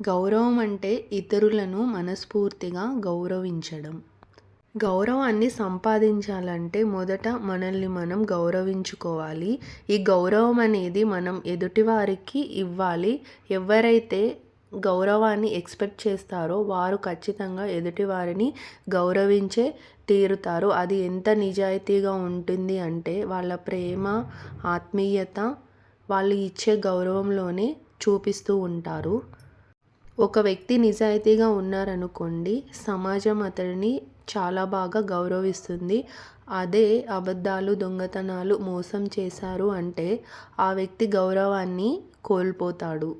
గౌరవం అంటే ఇతరులను మనస్ఫూర్తిగా గౌరవించడం. గౌరవాన్ని సంపాదించాలంటే మొదట మనల్ని మనం గౌరవించుకోవాలి. ఈ గౌరవం అనేది మనం ఎదుటివారికి ఇవ్వాలి. ఎవరైతే గౌరవాన్ని ఎక్స్పెక్ట్ చేస్తారో వారు ఖచ్చితంగా ఎదుటివారిని గౌరవించే తీరుతారు. అది ఎంత నిజాయితీగా ఉంటుంది అంటే వాళ్ళ ప్రేమ ఆత్మీయత వాళ్ళు ఇచ్చే గౌరవంలోనే చూపిస్తూ ఉంటారు. ఒక వ్యక్తి నిజాయితీగా ఉన్నారనుకోండి సమాజం అతడిని చాలా బాగా గౌరవిస్తుంది. అదే అబద్ధాలు దొంగతనాలు మోసం చేశారు అంటే ఆ వ్యక్తి గౌరవాన్ని కోల్పోతాడు.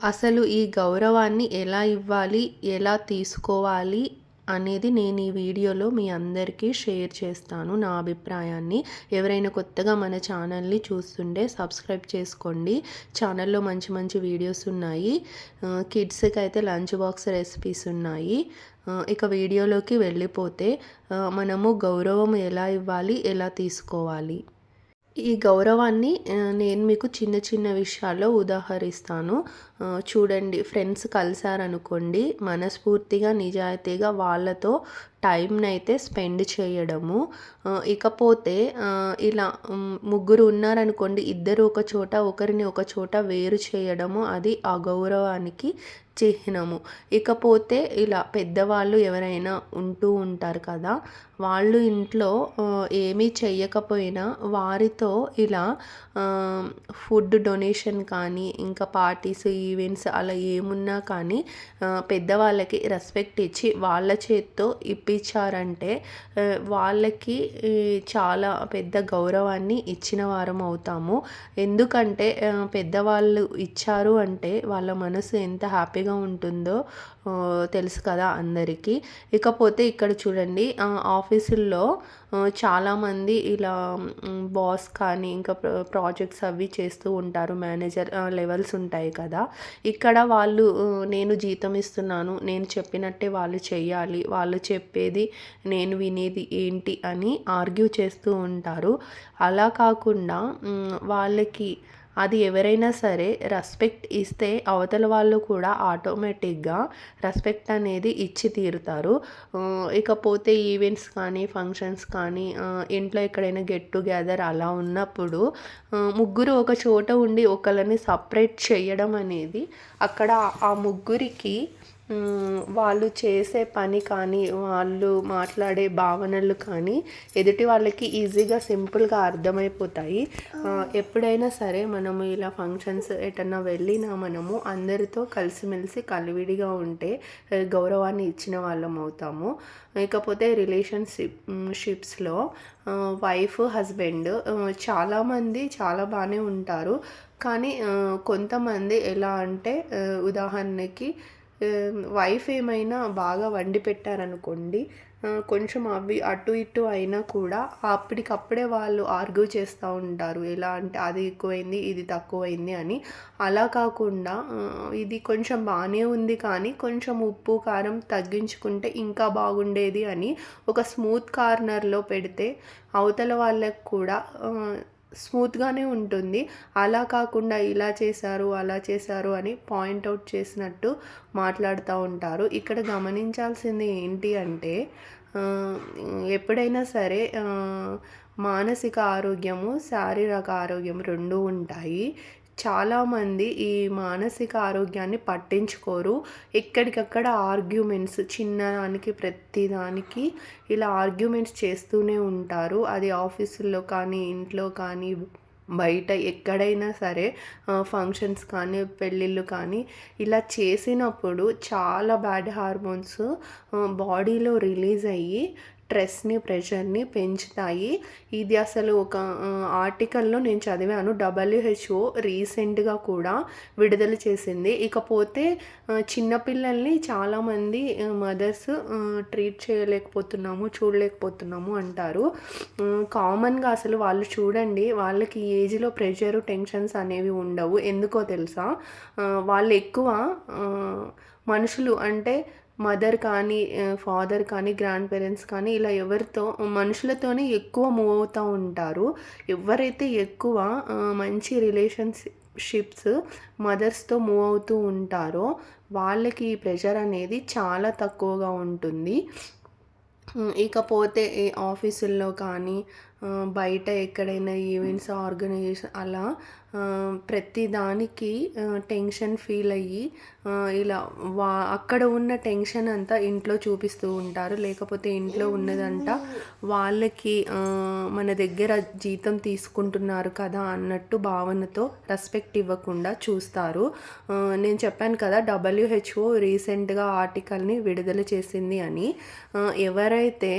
అసలు ఈ గౌరవాన్ని ఎలా ఇవ్వాలి ఎలా తీసుకోవాలి అనేది నేను ఈ వీడియోలో మీ అందరికీ షేర్ చేస్తాను నా అభిప్రాయాన్ని. ఎవరైనా కొత్తగా మన ఛానల్ని చూస్తుంటే సబ్స్క్రైబ్ చేసుకోండి. ఛానల్లో మంచి మంచి వీడియోస్ ఉన్నాయి. కిడ్స్కి అయితే లంచ్ బాక్స్ రెసిపీస్ ఉన్నాయి. ఇక వీడియోలోకి వెళ్ళిపోతే మనము గౌరవం ఎలా ఇవ్వాలి ఎలా తీసుకోవాలి? ఈ గౌరవాన్ని నేను మీకు చిన్న చిన్న విషయాల్లో ఉదాహరిస్తాను. చూడండి ఫ్రెండ్స్ కలిసారనుకోండి మనస్ఫూర్తిగా నిజాయితీగా వాళ్ళతో టైంని అయితే స్పెండ్ చేయడము. ఇకపోతే ఇలా ముగ్గురు ఉన్నారనుకోండి ఇద్దరు ఒక చోట ఒకరిని ఒక చోట వేరు చేయడము అది అగౌరవానికి చిహ్నము. ఇకపోతే ఇలా పెద్దవాళ్ళు ఎవరైనా ఉంటూ ఉంటారు కదా వాళ్ళు ఇంట్లో ఏమీ చెయ్యకపోయినా వారితో ఇలా ఫుడ్ డొనేషన్ కానీ ఇంకా పార్టీస్ ఈవెంట్స్ అలా ఏమున్నా కానీ పెద్దవాళ్ళకి రెస్పెక్ట్ ఇచ్చి వాళ్ళ చేత్తో ఇప్పించారంటే వాళ్ళకి చాలా పెద్ద గౌరవాన్ని ఇచ్చిన వారం అవుతాము. ఎందుకంటే పెద్దవాళ్ళు ఇచ్చారు అంటే వాళ్ళ మనసు ఎంత హ్యాపీగా ఉంటుందో తెలుసు కదా అందరికీ. ఇకపోతే ఇక్కడ చూడండి ఆఫీసుల్లో చాలామంది ఇలా బాస్ కానీ ఇంకా ప్రాజెక్ట్స్ అవి చేస్తూ ఉంటారు. మేనేజర్ లెవెల్స్ ఉంటాయి కదా. ఇక్కడ వాళ్ళు నేను జీతం ఇస్తున్నాను నేను చెప్పినట్టే వాళ్ళు చెయ్యాలి వాళ్ళు చెప్పేది నేను వినేది ఏంటి అని ఆర్గ్యూ చేస్తూ ఉంటారు. అలా కాకుండా వాళ్ళకి అది ఎవరైనా సరే రెస్పెక్ట్ ఇస్తే అవతల వాళ్ళు కూడా ఆటోమేటిక్గా రెస్పెక్ట్ అనేది ఇచ్చి తీరుతారు. ఇకపోతే ఈవెంట్స్ కానీ ఫంక్షన్స్ కానీ ఇంట్లో ఎక్కడైనా గెట్ టుగెదర్ అలా ఉన్నప్పుడు ముగ్గురు ఒక చోట ఉండి ఒకళ్ళని సపరేట్ చేయడం అనేది అక్కడ ఆ ముగ్గురికి వాళ్ళు చేసే పని కానీ వాళ్ళు మాట్లాడే భావనలు కానీ ఎదుటి వాళ్ళకి ఈజీగా సింపుల్గా అర్థమైపోతాయి. ఎప్పుడైనా సరే మనము ఇలా ఫంక్షన్స్ ఎటన్నా వెళ్ళినా మనము అందరితో కలిసిమెలిసి కలివిడిగా ఉంటే గౌరవాన్ని ఇచ్చిన వాళ్ళం అవుతాము. ఇకపోతే రిలేషన్షిప్ షిప్స్లో వైఫ్ హస్బెండ్ చాలామంది చాలా బాగానే ఉంటారు. కానీ కొంతమంది ఎలా అంటే ఉదాహరణకి వైఫ్ ఏమైనా బాగా వండి పెట్టారనుకోండి కొంచెం అవి అటు ఇటు అయినా కూడా అప్పటికప్పుడే వాళ్ళు ఆర్గ్యూ చేస్తూ ఉంటారు. ఎలా అంటే అది ఎక్కువైంది ఇది తక్కువైంది అని. అలా కాకుండా ఇది కొంచెం బాగానే ఉంది కానీ కొంచెం ఉప్పు కారం తగ్గించుకుంటే ఇంకా బాగుండేది అని ఒక స్మూత్ కార్నర్లో పెడితే అవతల వాళ్ళకు కూడా స్మూత్గానే ఉంటుంది. అలా కాకుండా ఇలా చేశారు అలా చేశారు అని పాయింట్ అవుట్ చేసినట్టు మాట్లాడుతూ ఉంటారు. ఇక్కడ గమనించాల్సింది ఏంటి అంటే ఎప్పుడైనా సరే మానసిక ఆరోగ్యము శారీరక ఆరోగ్యం రెండు ఉంటాయి. చాలామంది ఈ మానసిక ఆరోగ్యాన్ని పట్టించుకోరు. ఎక్కడికక్కడ ఆర్గ్యుమెంట్స్ చిన్నదానికి ప్రతిదానికి ఇలా ఆర్గ్యుమెంట్స్ చేస్తూనే ఉంటారు. అది ఆఫీసుల్లో కానీ ఇంట్లో కానీ బయట ఎక్కడైనా సరే ఫంక్షన్స్ కానీ పెళ్ళిళ్ళు కానీ ఇలా చేసినప్పుడు చాలా బ్యాడ్ హార్మోన్స్ బాడీలో రిలీజ్ అయ్యి స్ట్రెస్ని ప్రెషర్ని పెంచుతాయి. ఇది అసలు ఒక ఆర్టికల్లో నేను చదివాను. డబ్ల్యూహెచ్ఓ రీసెంట్గా కూడా విడుదల చేసింది. ఇకపోతే చిన్నపిల్లల్ని చాలామంది మదర్స్ ట్రీట్ చేయలేకపోతున్నాము చూడలేకపోతున్నాము అంటారు. కామన్గా అసలు వాళ్ళు చూడండి వాళ్ళకి ఏజ్లో ప్రెషరు టెన్షన్స్ అనేవి ఉండవు. ఎందుకో తెలుసా? వాళ్ళు ఎక్కువ మనుషులు అంటే మదర్ కానీ ఫాదర్ కానీ గ్రాండ్ పేరెంట్స్ కానీ ఇలా ఎవరితో మనుషులతోనే ఎక్కువ మూవ్ అవుతూ ఉంటారు. ఎవరైతే ఎక్కువ మంచి రిలేషన్షిప్స్ మదర్స్తో మూవ్ అవుతూ ఉంటారో వాళ్ళకి ఈ ప్రెషర్ అనేది చాలా తక్కువగా ఉంటుంది. ఇకపోతే ఆఫీసుల్లో కానీ బయట ఎక్కడైనా ఈవెంట్స్ ఆర్గనైజేషన్ అలా ప్రతి దానికి టెన్షన్ ఫీల్ అయ్యి ఇలా వా అక్కడ ఉన్న టెన్షన్ అంతా ఇంట్లో చూపిస్తూ ఉంటారు. లేకపోతే ఇంట్లో ఉన్నదంతా వాళ్ళకి మన దగ్గర జీతం తీసుకుంటున్నారు కదా అన్నట్టు భావనతో రెస్పెక్ట్ ఇవ్వకుండా చూస్తారు. నేను చెప్పాను కదా డబ్ల్యూహెచ్ఓ రీసెంట్గా ఆర్టికల్ని విడుదల చేసింది అని. ఎవరైతే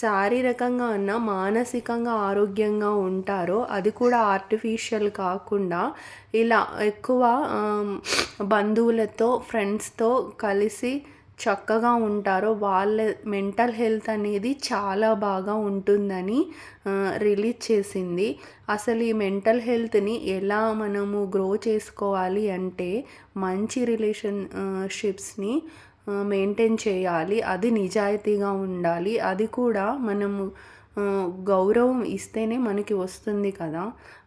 శారీరకంగా అన్న మానసికంగా ఆరోగ్యంగా ఉంటారో అది కూడా ఆర్టిఫిషియల్ కాకుండా ఇలా ఎక్కువ బంధువులతో ఫ్రెండ్స్తో కలిసి చక్కగా ఉంటారో వాళ్ళ మెంటల్ హెల్త్ అనేది చాలా బాగా ఉంటుందని రిలీజ్ చేసింది. అసలు ఈ మెంటల్ హెల్త్ని ఎలా మనము గ్రో చేసుకోవాలి అంటే మంచి రిలేషన్ షిప్స్ని మెయింటైన్ చేయాలి. అది నిజాయితీగా ఉండాలి. అది కూడా మనము గౌరవం ఇస్తేనే మనకి వస్తుంది కదా.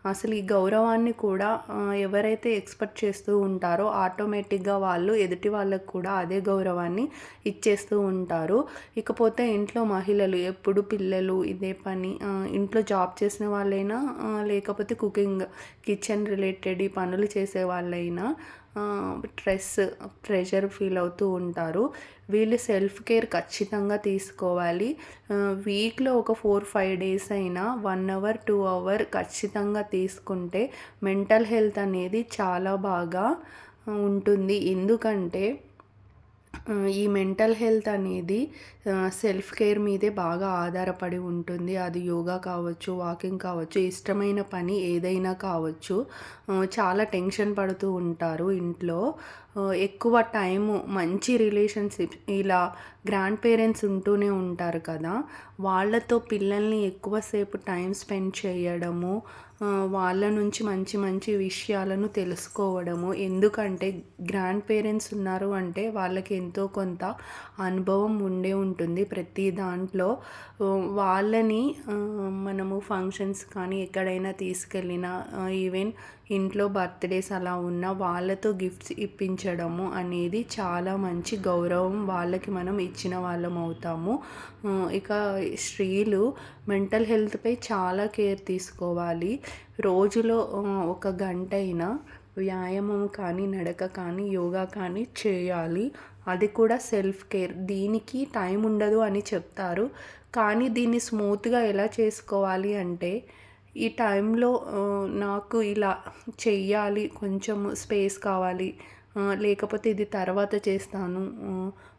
అసలు ఈ గౌరవాన్ని కూడా ఎవరైతే ఎక్స్పెక్ట్ చేస్తూ ఉంటారో ఆటోమేటిక్గా వాళ్ళు ఎదుటి వాళ్ళకు కూడా అదే గౌరవాన్ని ఇచ్చేస్తూ ఉంటారు. ఇకపోతే ఇంట్లో మహిళలు ఎప్పుడు పిల్లలు ఇదే పని ఇంట్లో జాబ్ చేసిన వాళ్ళైనా లేకపోతే కుకింగ్ కిచెన్ రిలేటెడ్ ఈ పనులు చేసే వాళ్ళైనా స్ట్రెస్ ప్రెషర్ ఫీల్ అవుతూ ఉంటారు. వీళ్ళు సెల్ఫ్ కేర్ ఖచ్చితంగా తీసుకోవాలి. వీక్లో ఒక ఫోర్ ఫైవ్ డేస్ అయినా వన్ అవర్ టూ అవర్ ఖచ్చితంగా తీసుకుంటే మెంటల్ హెల్త్ అనేది చాలా బాగా ఉంటుంది. ఎందుకంటే ఈ మెంటల్ హెల్త్ అనేది సెల్ఫ్ కేర్ మీదే బాగా ఆధారపడి ఉంటుంది. అది యోగా కావచ్చు వాకింగ్ కావచ్చు ఇష్టమైన పని ఏదైనా కావచ్చు. చాలా టెన్షన్ పడుతూ ఉంటారు ఇంట్లో. ఎక్కువ టైము మంచి రిలేషన్షిప్ ఇలా గ్రాండ్ పేరెంట్స్ ఉంటూనే ఉంటారు కదా. వాళ్ళతో పిల్లల్ని ఎక్కువసేపు టైం స్పెండ్ చేయడము వాళ్ళ నుంచి మంచి మంచి విషయాలను తెలుసుకోవడము. ఎందుకంటే గ్రాండ్ పేరెంట్స్ ఉన్నారు అంటే వాళ్ళకి ఎంతో కొంత అనుభవం ఉండే ఉంటుంది ప్రతి దాంట్లో. వాళ్ళని మనము ఫంక్షన్స్ కానీ ఎక్కడైనా తీసుకెళ్ళినా ఈవెన్ ఇంట్లో బర్త్డేస్ అలా ఉన్న వాళ్ళతో గిఫ్ట్స్ ఇప్పించడము అనేది చాలా మంచి గౌరవం వాళ్ళకి మనం ఇచ్చిన వాళ్ళం అవుతాము. ఇక స్త్రీలు మెంటల్ హెల్త్పై చాలా కేర్ తీసుకోవాలి. రోజులో ఒక గంట అయినా వ్యాయామం కానీ నడక కానీ యోగా కానీ చేయాలి. అది కూడా సెల్ఫ్ కేర్. దీనికి టైం ఉండదు అని చెప్తారు. కానీ దీన్ని స్మూత్గా ఎలా చేసుకోవాలి అంటే ఈ టైంలో నాకు ఇలా చెయ్యాలి కొంచెం స్పేస్ కావాలి లేకపోతే ఇది తర్వాత చేస్తాను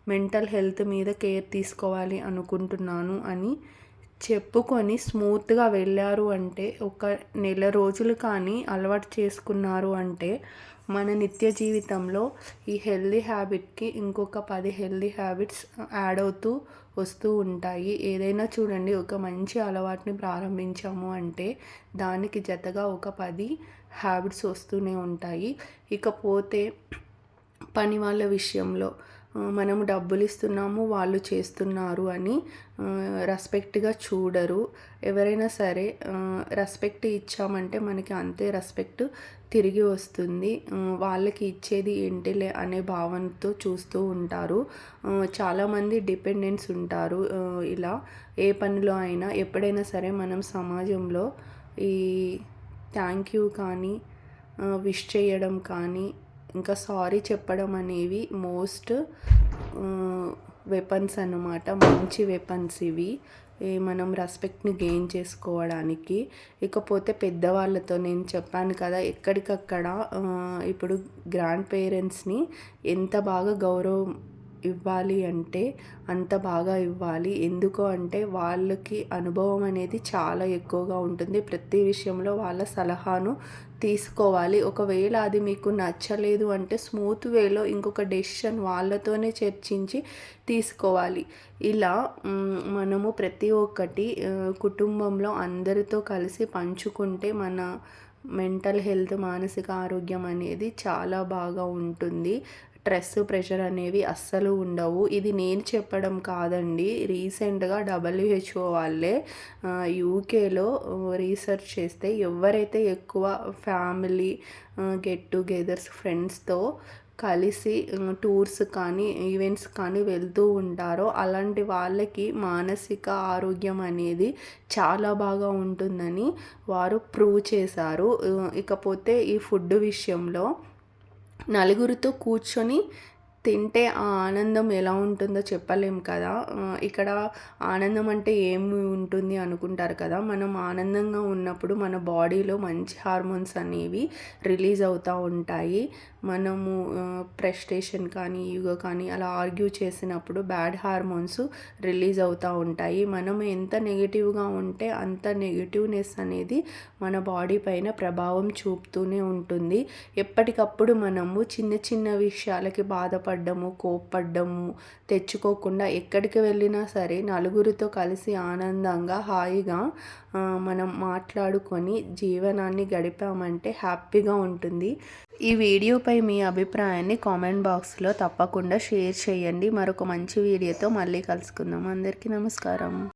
మెంటల్ హెల్త్ మీద కేర్ తీసుకోవాలి అనుకుంటున్నాను అని చెప్పుకొని స్మూత్గా వెళ్ళారు అంటే ఒక నెల రోజులు కానీ అలవాటు చేసుకున్నారు అంటే మన నిత్య జీవితంలో ఈ హెల్దీ హ్యాబిట్కి ఇంకొక పది హెల్దీ హ్యాబిట్స్ యాడ్ అవుతూ వస్తూ ఉంటాయి. ఏదైనా చూడండి ఒక మంచి అలవాటుని ప్రారంభించాము అంటే దానికి జతగా ఒక పది హ్యాబిట్స్ వస్తూనే ఉంటాయి. ఇకపోతే పని వాళ్ళ విషయంలో మనము డబ్బులు ఇస్తున్నాము వాళ్ళు చేస్తున్నారు అని రెస్పెక్ట్గా చూడరు. ఎవరైనా సరే రెస్పెక్ట్ ఇచ్చామంటే మనకి అంతే రెస్పెక్ట్ తిరిగి వస్తుంది. వాళ్ళకి ఇచ్చేది ఏంటిలే అనే భావనతో చూస్తూ ఉంటారు. చాలామంది డిపెండెంట్స్ ఉంటారు. ఇలా ఏ పనిలో అయినా ఎప్పుడైనా సరే మనం సమాజంలో ఈ థ్యాంక్ యూ కానీ విష్ చేయడం కానీ ఇంకా సారీ చెప్పడం అనేవి మోస్ట్ వెపన్స్ అన్నమాట. మంచి వెపన్స్ ఇవి. మనం రెస్పెక్ట్ని గెయిన్ చేసుకోవడానికి. ఇకపోతే పెద్దవాళ్ళతో నేను చెప్పాను కదా ఎక్కడికక్కడ ఇప్పుడు గ్రాండ్ పేరెంట్స్ని ఎంత బాగా గౌరవం ఇవ్వాలి అంటే అంత బాగా ఇవ్వాలి. ఎందుకు అంటే వాళ్ళకి అనుభవం అనేది చాలా ఎక్కువగా ఉంటుంది. ప్రతి విషయంలో వాళ్ళ సలహాను తీసుకోవాలి. ఒకవేళ అది మీకు నచ్చలేదు అంటే స్మూత్ వేలో ఇంకొక డెసిషన్ వాళ్ళతోనే చర్చించి తీసుకోవాలి. ఇలా మనము ప్రతి ఒక్కటి కుటుంబంలో అందరితో కలిసి పంచుకుంటే మన మెంటల్ హెల్త్ మానసిక ఆరోగ్యం అనేది చాలా బాగా ఉంటుంది. స్ట్రెస్ ప్రెషర్ అనేవి అస్సలు ఉండవు. ఇది నేను చెప్పడం కాదండి. రీసెంట్గా డబ్ల్యూహెచ్ఓ వాళ్ళే యూకేలో రీసెర్చ్ చేస్తే ఎవరైతే ఎక్కువ ఫ్యామిలీ గెట్ టుగెదర్స్ ఫ్రెండ్స్తో కలిసి టూర్స్ కానీ ఈవెంట్స్ కానీ వెళ్తూ ఉంటారో అలాంటి వాళ్ళకి మానసిక ఆరోగ్యం అనేది చాలా బాగా ఉంటుందని వారు ప్రూవ్ చేశారు. ఇకపోతే ఈ ఫుడ్ విషయంలో నలుగురితో కూర్చొని తింటే ఆ ఆనందం ఎలా ఉంటుందో చెప్పలేం కదా. ఇక్కడ ఆనందం అంటే ఏమి ఉంటుంది అనుకుంటారు కదా. మనం ఆనందంగా ఉన్నప్పుడు మన బాడీలో మంచి హార్మోన్స్ అనేవి రిలీజ్ అవుతూ ఉంటాయి. మనము ప్రెస్టేషన్ కానీ యుగ కానీ అలా ఆర్గ్యూ చేసినప్పుడు బ్యాడ్ హార్మోన్స్ రిలీజ్ అవుతూ ఉంటాయి. మనం ఎంత నెగిటివ్గా ఉంటే అంత నెగిటివ్నెస్ అనేది మన బాడీ పైన ప్రభావం చూపుతూనే ఉంటుంది. ఎప్పటికప్పుడు మనము చిన్న చిన్న విషయాలకి బాధపడ్డము కోప్పడ్డము తెచ్చుకోకుండా ఎక్కడికి వెళ్ళినా సరే నలుగురితో కలిసి ఆనందంగా హాయిగా మనం మాట్లాడుకొని జీవనాన్ని గడిపామంటే హ్యాపీగా ఉంటుంది. ఈ వీడియోపై మీ అభిప్రాయాన్ని కామెంట్ బాక్స్లో తప్పకుండా షేర్ చేయండి. మరొక మంచి వీడియోతో మళ్ళీ కలుసుకుందాం. అందరికీ నమస్కారం.